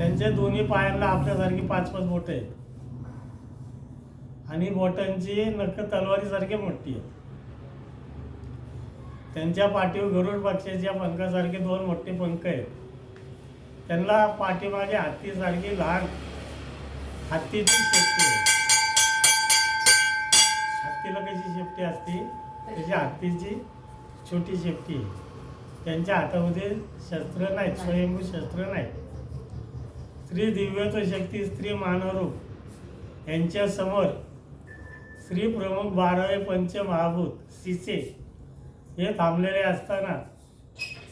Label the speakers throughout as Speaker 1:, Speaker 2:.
Speaker 1: त्यांच्या दोन्ही पायांना आपल्यासारखी पाच पाच बोटं आहेत. आणि बोटांची नक्क तलवारीसारखी मोठी आहेत त्यांच्या पाठीवर गरुड पक्षाच्या पंखासारखे दोन मोठे पंख आहेत. त्यांना पाठीमागे हत्तीसारखी लहान हत्तीची शेपटी आहे. हत्तीला कशी शेपटी असते? त्याची हत्तीची छोटी शेपटी आहे. त्यांच्या हातामध्ये शस्त्र नाहीत स्वयंभू शस्त्र नाहीत. स्त्री दिव्यत्व शक्ती स्त्री मानवरूप यांच्यासमोर श्री प्रमुख बारावे पंचमहाभूत सिसे हे थांबलेले असताना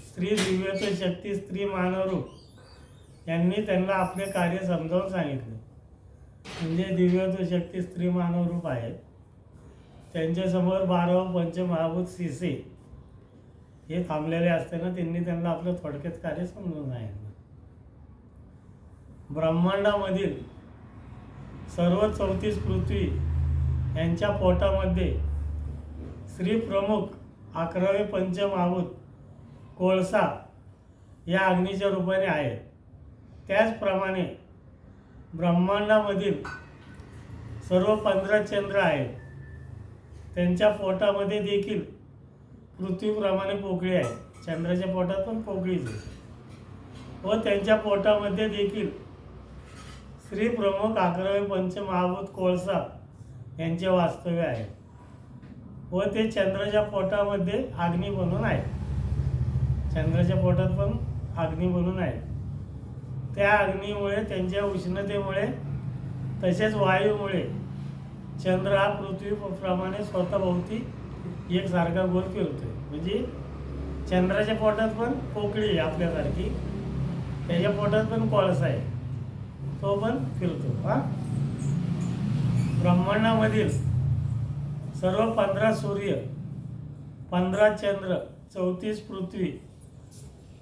Speaker 1: स्त्री दिव्यत्व शक्ती स्त्री मानवरूप यांनी त्यांना आपले कार्य समजावून सांगितले. म्हणजे दिव्यत्व शक्ती स्त्री मानवरूप आहेत त्यांच्यासमोर बारावं पंचमहाभूत सिसे हे थांबलेले असताना त्यांनी त्यांना आपलं थोडक्यात कार्य समजून सांगितलं. ब्रह्मांडामधील सर्व चौतीस पृथ्वी यांच्या पोटामध्ये श्री प्रमुख अकरावे पंचमहाभूत कोळसा या अग्नीच्या रूपाने आहेत. त्याचप्रमाणे ब्रह्मांडामधील सर्व पंधरा चंद्र आहेत. त्यांच्या पोटामध्ये देखील पृथ्वीप्रमाणे पोकळी आहे. चंद्राच्या पोटात पण पोकळीच आहे. व त्यांच्या पोटामध्ये देखील श्री प्रमुख अकरावे पंचमहाभूत कोळसा यांचे वास्तव्य आहे. व ते चंद्राच्या पोटामध्ये अग्नी बनून आहे चंद्राच्या पोटात पण अग्नी बनून आहे त्या अग्नीमुळे त्यांच्या उष्णतेमुळे तसेच वायूमुळे चंद्र हा पृथ्वीप्रमाणे स्वतःभोवती एकसारखा गोल फिरतोय. म्हणजे चंद्राच्या पोटात पण पोकळी आहे आपल्यासारखी. त्याच्या पोटात पण कोळसा आहे. तो पण फिरतो हा? ब्रह्मांडामधील सर्व पंधरा सूर्य पंधरा चंद्र चौतीस पृथ्वी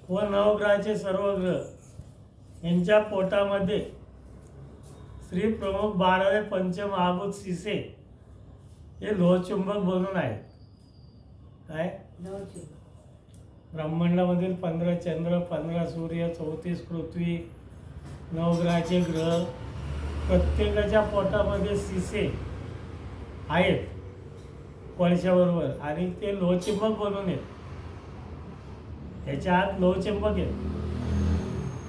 Speaker 1: व नवग्रहाचे सर्व ग्रह यांच्या पोटामध्ये श्री प्रमुख बारावे पंचमहाभूत सिसे हे लोहचुंबक बनून आहेत. काय? ब्रह्मांडामधील पंधरा चंद्र पंधरा सूर्य चौतीस पृथ्वी नवग्रहाचे ग्रह प्रत्येकाच्या पोटामध्ये सिसे आहेत कोळशाबरोबर आणि ते लोहचिंबक बनून येत. ह्याच्या आत लोहचिंबक आहेत.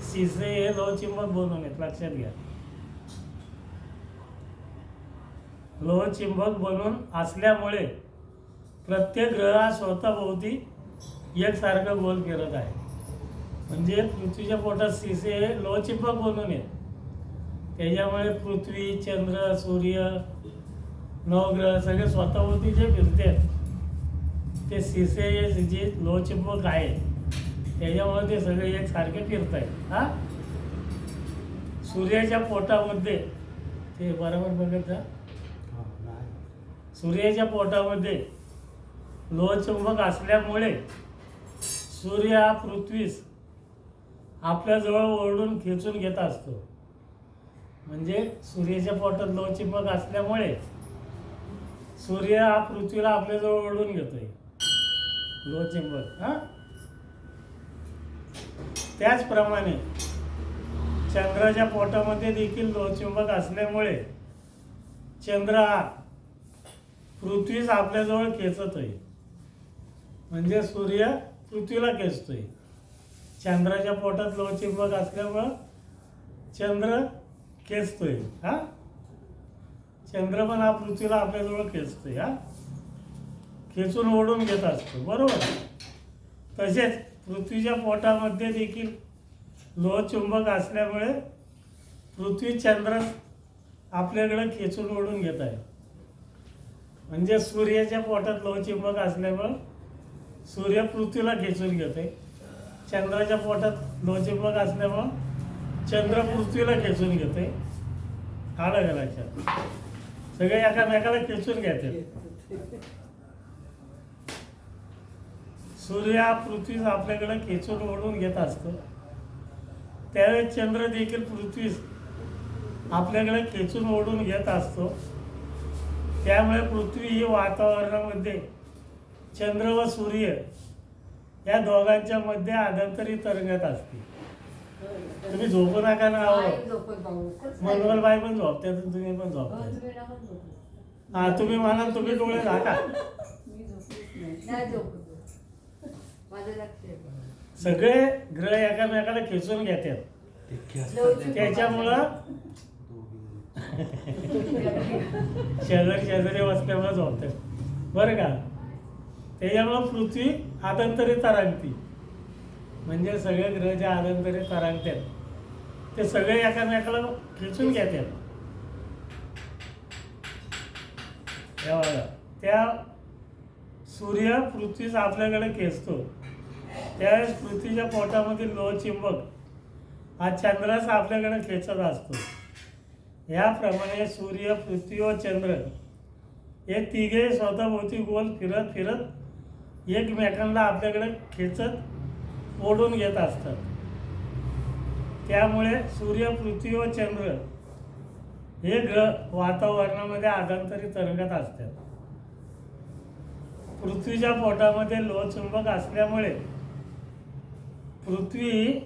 Speaker 1: सिसे हे लोहचुंबक बनून येत लक्षात घ्या. लोहचुंबक बनून असल्यामुळे प्रत्येक ग्रह स्वतःभोवती एकसारखं गोल फिरत आहे. म्हणजे पृथ्वीच्या पोटात शिसे हे बनून आहे त्याच्यामुळे पृथ्वी चंद्र सूर्य नवग्रह सगळे स्वतःभोवती जे फिरते ते सिसे हे जे लोहचुंबक आहे त्याच्यामुळे ते सगळे एकसारखे फिरत आहेत हा? सूर्याच्या पोटामध्ये ते बरोबर बघत जा. सूर्याच्या पोटामध्ये लोहचुंबक असल्यामुळे सूर्य हा पृथ्वीस आपल्याजवळ ओरडून खेचून घेत असतो. म्हणजे सूर्याच्या पोटात लवचिंबक असल्यामुळे सूर्य हा पृथ्वीला आपल्याजवळ ओढून घेतोय. लवचिंबक हा? त्याचप्रमाणे चंद्राच्या पोटामध्ये देखील लोहचुंबक असल्यामुळे चंद्र हा पृथ्वीच आपल्याजवळ खेचतोय. म्हणजे सूर्य पृथ्वीला खेचतोय. चंद्राच्या पोटात लोहचुंबक असल्यामुळं चंद्र खेचतोय हा? चंद्र पण हा पृथ्वीला आपल्याजवळ खेचतोय हा? खेचून ओढून घेत असतो बरोबर? तसेच पृथ्वीच्या पोटामध्ये देखील लोहचुंबक असल्यामुळे पृथ्वी चंद्र आपल्याकडे खेचून ओढून घेत आहे. म्हणजे सूर्याच्या पोटात लोहचुंबक असल्यामुळं सूर्य पृथ्वीला खेचून घेतोय. चंद्राच्या पोटात लोहचुंबक असल्यामुळं चंद्र पृथ्वीला खेचून घेते आलं का सगळे एकामेकाला खेचून घ्यायचे सूर्य हा पृथ्वीच आपल्याकडे खेचून ओढून घेत असतो. त्यावेळेस चंद्र देखील पृथ्वीच आपल्याकडे खेचून ओढून घेत असतो. त्यामुळे पृथ्वी ही वातावरणामध्ये चंद्र व सूर्य या दोघांच्या मध्ये आदंतरी तरंगत असते. तुम्ही झोपू नका ना
Speaker 2: झोपत.
Speaker 1: मंगलबाई पण झोपते तुम्ही पण
Speaker 2: हो,
Speaker 1: झोपताय.
Speaker 2: तुम्ही नका झोपू.
Speaker 1: हा तुम्ही म्हणाल तुम्ही डोळे झाका.
Speaker 2: झोपत.
Speaker 1: सगळे ग्रह एकामेकाला खेचून घेतात. त्याच्यामुळं शेजारी शेजारी बसल्यामुळे झोपतात. बरं का? त्याच्यामुळं पृथ्वी आदंतरी तरंगती. म्हणजे सगळे ग्रह जे आदंतरी तरंगतात ते सगळे एकामेकाला खेचून घेतात त्या सूर्य पृथ्वीच आपल्याकडे खेचतो. त्यावेळेस पृथ्वीच्या पोटामधील लोहचिंबक हा चंद्राचा आपल्याकडे खेचत असतो. याप्रमाणे सूर्य पृथ्वी व चंद्र हे तिघे स्वतःभोवती गोल फिरत फिरत एकमेकांना आपल्याकडे खेचत ओढून घेत असतात. त्यामुळे सूर्य पृथ्वी व चंद्र हे ग्रह वातावरणामध्ये आगांतरी तरंगत असतात. पृथ्वीच्या पोटामध्ये लोहचुंबक असल्यामुळे पृथ्वी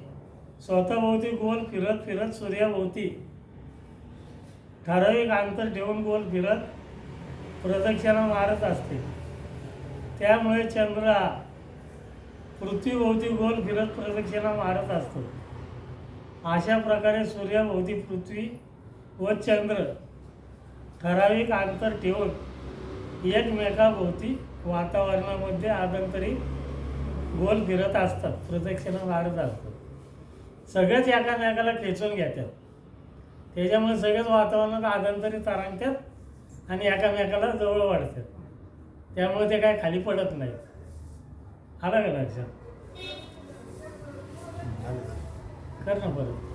Speaker 1: स्वतःभोवती गोल फिरत फिरत सूर्याभोवती ठराविक अंतर ठेवून गोल फिरत प्रदक्षिणा मारत असते. त्यामुळे चंद्र हा पृथ्वीभोवती गोल फिरत प्रदक्षिणा मारत असतो. अशा प्रकारे सूर्याभोवती पृथ्वी व चंद्र ठराविक अंतर ठेवून एकमेकाभोवती वातावरणामध्ये आदंतरी गोल फिरत असतात प्रदक्षिणा मारत असतात. सगळेच एकामेकाला खेचून घेतात. त्याच्यामुळे सगळेच वातावरणात आदंतरी तरंगतात आणि एकामेकाला जवळ वाढतात. त्यामुळे ते काय खाली पडत नाहीत. आलं का लक्षात? कर ना परत.